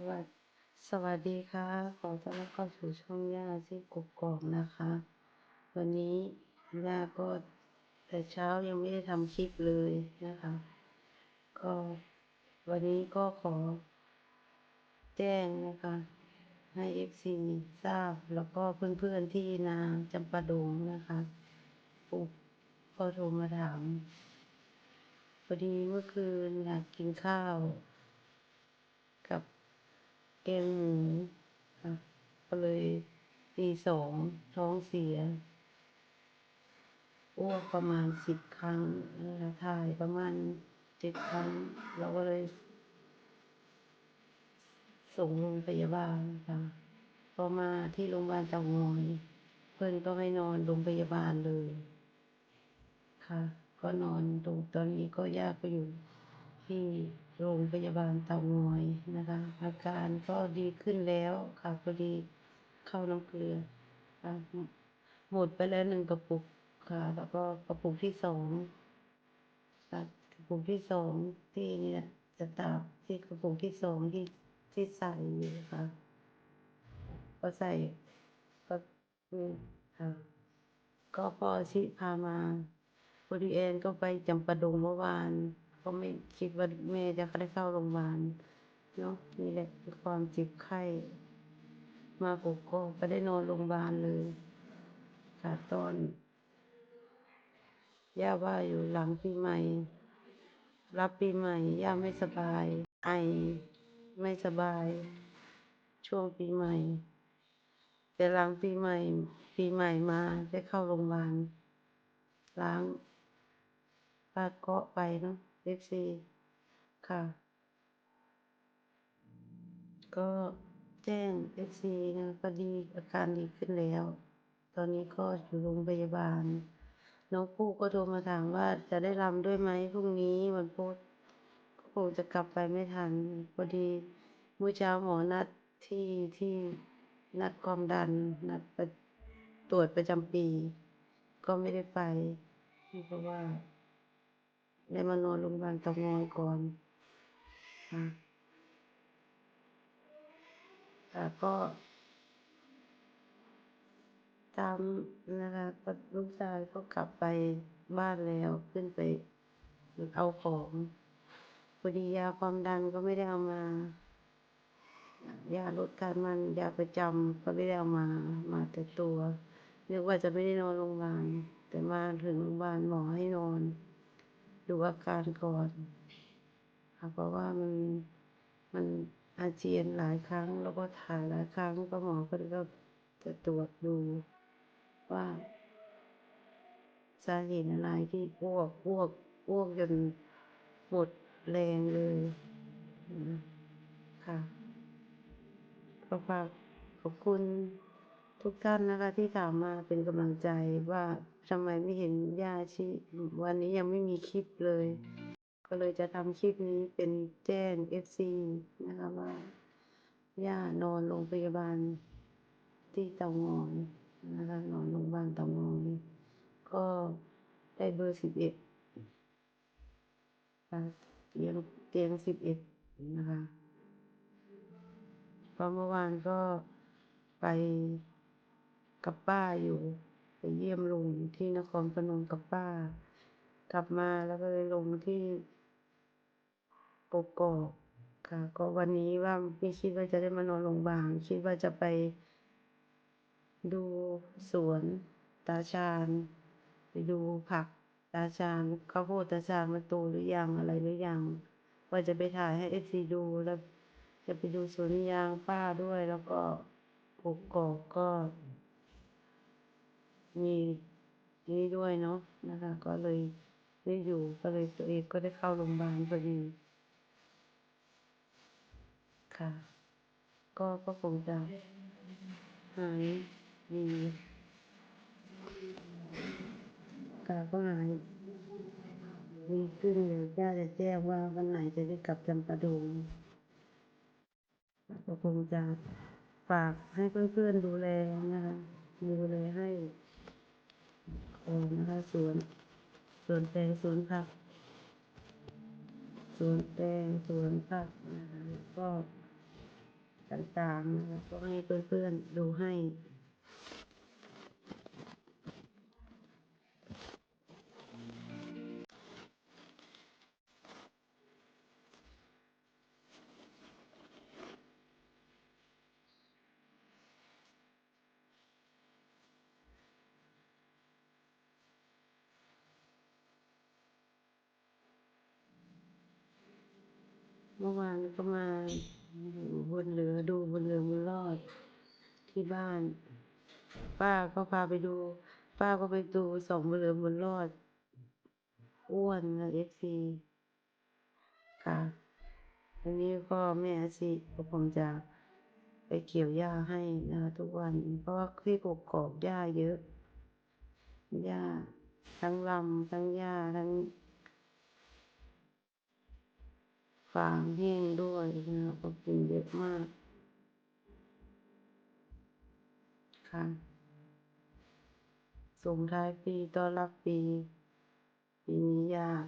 สวัสดสวัสดีค่ะ ขอต้อนรับเข้าสู่ช่องย่าที่กกอกนะคะ วันนี้ย่าก็แต่เช้ายังไม่ได้ทำคลิปเลยนะคะ ก็วันนี้ก็ขอแจ้งนะคะ ให้เอฟซีทราบแล้วก็เพื่อนๆที่นาจำปาดงนะคะปุ๊บก็โทรมาถามพอดีเมื่อคืนอยากกินข้าว แกงหมูค่ะก็เลยตีสองท้องเสียอ้วกประมาณสิบครั้งนะคะถ่ายประมาณเจ็ดครั้ง เราก็เลย ส่งโรงพยาบาลค่ะพอมาที่โรงพยาบาลเตางอย เพื่อนก็ให้นอนโรงพยาบาลเลย ค่ะ ก็นอนตรงตอนนี้ก็ยากไปอยู่ที่ โรงพยาบาลเตางอยนะคะ อาการก็ดีขึ้นแล้วค่ะพอดีเข้าน้ำเกลือหมดไปแล้วหนึ่งกระปุกค่ะ แล้วก็กระปุกที่สองกระปุกที่สองที่นี่ยจะตากที่กระปุกที่สองที่ที่ใส่อยู่ค่ะ ก็ใส่ก็คือค่ะก็พอชิพามาพอดีแอนก็ไปจำปาดงเมื่อวาน ก็ไม่คิดว่าแม่จะได้เข้าโรงพยาบาลเนาะนี่แหละคือความเจ็บไข้ มาปกก็ก็ได้นอนโรงพยาบาลเลยค่ะตอนย่าว่าอยู่หลังปีใหม่ รับปีใหม่ย่าไม่สบาย ไอไม่สบาย ช่วงปีใหม่ แต่หลังปีใหม่ ปีใหม่มาได้เข้าโรงพยาบาลล้างปาดเคาะไปเนาะ เอฟซีค่ะ ก็แจ้งเอฟซีนะก็ดีอาการดีขึ้นแล้ว ตอนนี้ก็อยู่โรงพยาบาล น้องผู้ก็โทรมาถามว่าจะได้รำด้วยไหมพรุ่งนี้วันพุธก็คงจะกลับไปไม่ทันพอดีเมื่อเช้าหมอนัดที่ที่นัดความดันนัดไปตรวจประจำปี ก็ไม่ได้ไปเพราะว่า ได้มานอนโรงพยาบาลเตางอยก่อนค่ะค่ะก็ตามนะคะก็ลูกชายก็กลับไปบ้านแล้วขึ้นไปเอาของพอดียาความดันก็ไม่ได้เอามา ยาลดไขมันยาประจำก็ไม่ได้เอามา มาแต่ตัวนึกว่าจะไม่ได้นอนโรงพยาบาลแต่มาถึงโรงพยาบาลหมอให้นอน ดูอาการก่อนค่ะเพราะว่ามันมันอาเจียนหลายครั้ง แล้วก็ถ่ายหลายครั้งก็หมอก็เลยก็จะตรวจดู ว่าสาเหตุอะไรที่อ้วกอ้วกอ้วกจนหมดแรงเลยค่ะก็ฝากขอบคุณทุกท่านนะคะที่ถามมาเป็นกำลังใจว่า ทำไมไม่เห็นย่าชีวันนี้ยังไม่มีคลิปเลย ก็เลยจะทำคลิปนี้เป็นแจ้งเอฟซีนะคะว่าย่านอนโรงพยาบาลที่เตางอยนะคะนอนโรงพยาบาลเตางอยก็ได้เบอร์สิบเอ็ดเตียงเตียงสิบเอ็ดนะคะเพราะเมื่อวานก็ไปกับป้าอยู่ ไปเยี่ยมลุงที่นครพนมกับป้า กลับมาแล้วก็เลยลงที่ปกกอกค่ะ ก็วันนี้ว่าไม่คิดว่าจะได้มานอนโรงพยาบาลคิดว่าจะไปดูสวนตาชาญไปดูผักตาชาญข้าวโพดตาชาญมันโตหรือยังอะไรหรือยังว่าจะไปถ่ายให้เอฟซีดูแล้ว จะไปดูสวนยางป้าด้วย แล้วก็ปกกอกก็ มีนี่ด้วยเนาะนะคะ ก็เลยได้อยู่ก็เลยตัวเองก็ได้เข้าโรงพยาบาลพอดี ค่ะ ก็ก็คงจะหายดีกาก็หายดีขึ้นเลยย่าจะแจ้งว่าวันไหนจะได้กลับจำปาดงก็คงจะฝากให้เพื่อนๆดูแลนะคะดูแลให้ ของนะคะสวนสวนแตงสวนผักสวนแตงสวนผักนะคะก็ต่างๆนะคะก็ให้เพื่อนๆดูให้ เมื่อวานก็มาบนเรือดูบนเรือบุญรอดที่บ้าน ป้าก็พาไปดู ป้าก็ไปดูสองบนเรือบุญรอด อ้วนนะเอฟซีค่ะอันนี้ก็แม่อาชีก็คงจะไปเกี่ยวหญ้าให้นะคะทุกวัน เพราะว่าที่กบกอกหญ้าเยอะหญ้าทั้งลำทั้งหญ้าทั้ง ฟางแห้งด้วยนะคะก็กินเยอะมาก ค่ะ ส่งท้ายปีต้อนรับปี ปีนี้ยาก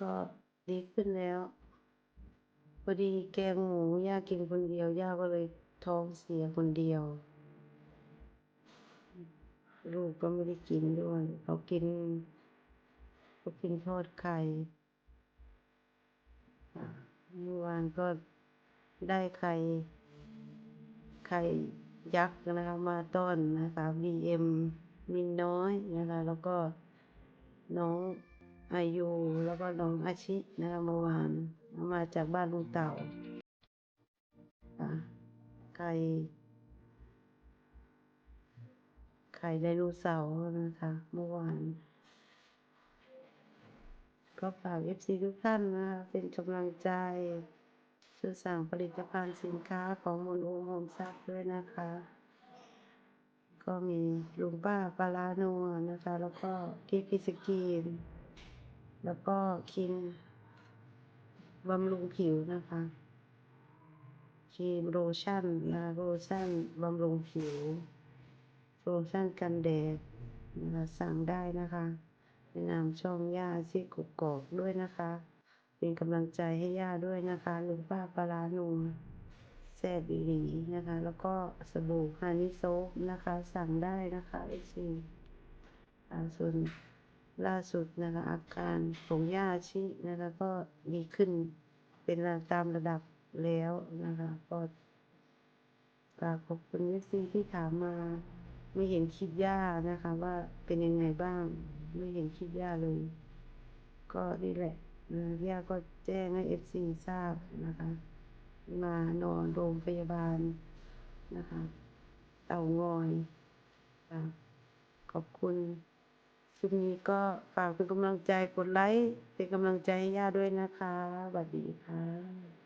ก็ดีขึ้นแล้ว พอดีแกงหมูย่ากินคนเดียวย่าก็เลยท้องเสียคนเดียว ลูกก็ไม่ได้กินด้วย เขากินเขากินทอดไข่เมื่อวานก็ได้ไข่ไข่ยักษ์นะคะมาต้อนนะคะ BM มินน้อยนะคะแล้วก็น้องอายุแล้วก็น้องอาชินะคะเมื่อวานมาจากบ้านลุงเต่าไข่ ข่ไดโนเสาร์นะคะ เมื่อวานก็ฝากเอฟซีทุกท่านนะคะเป็นกำลังใจซื้อสั่งผลิตภัณฑ์สินค้าของมนโอมโฮมซักด้วยนะคะ ก็มีลุงป้าปลาลานัวนะคะ แล้วก็กิฟฟิสกีน แล้วก็คินบำรุงผิวนะคะครีมโลชั่นนะโลชั่นบำรุงผิว โลชั่นกันแดดนะคะสั่งได้นะคะในนามช่องย่าซีกกกอกด้วยนะคะ เป็นกำลังใจให้ย่าด้วยนะคะลุงป้าปลาลานัวแซ่บอีหลีนะคะ แล้วก็สบู่ฮานิโซฟนะคะ สั่งได้นะคะเอซีส่วนล่าสุดนะคะอาการของย่าชินะคะก็ดีขึ้นเป็นตามระดับแล้วนะคะก็กราบขอบคุณเอซีที่ถามมา ไม่เห็นคลิปย่านะคะ ว่าเป็นยังไงบ้าง ไม่เห็นคลิปย่าเลย ก็นี่แหละย่าก็แจ้งให้เอฟซีทราบนะคะ มานอนโรงพยาบาลนะคะ เต่างอยขอบคุณคลิปนี้ก็ฝากเป็นกำลังใจกดไลค์เป็นกำลังใจให้ย่าด้วยนะคะสวัสดีค่ะ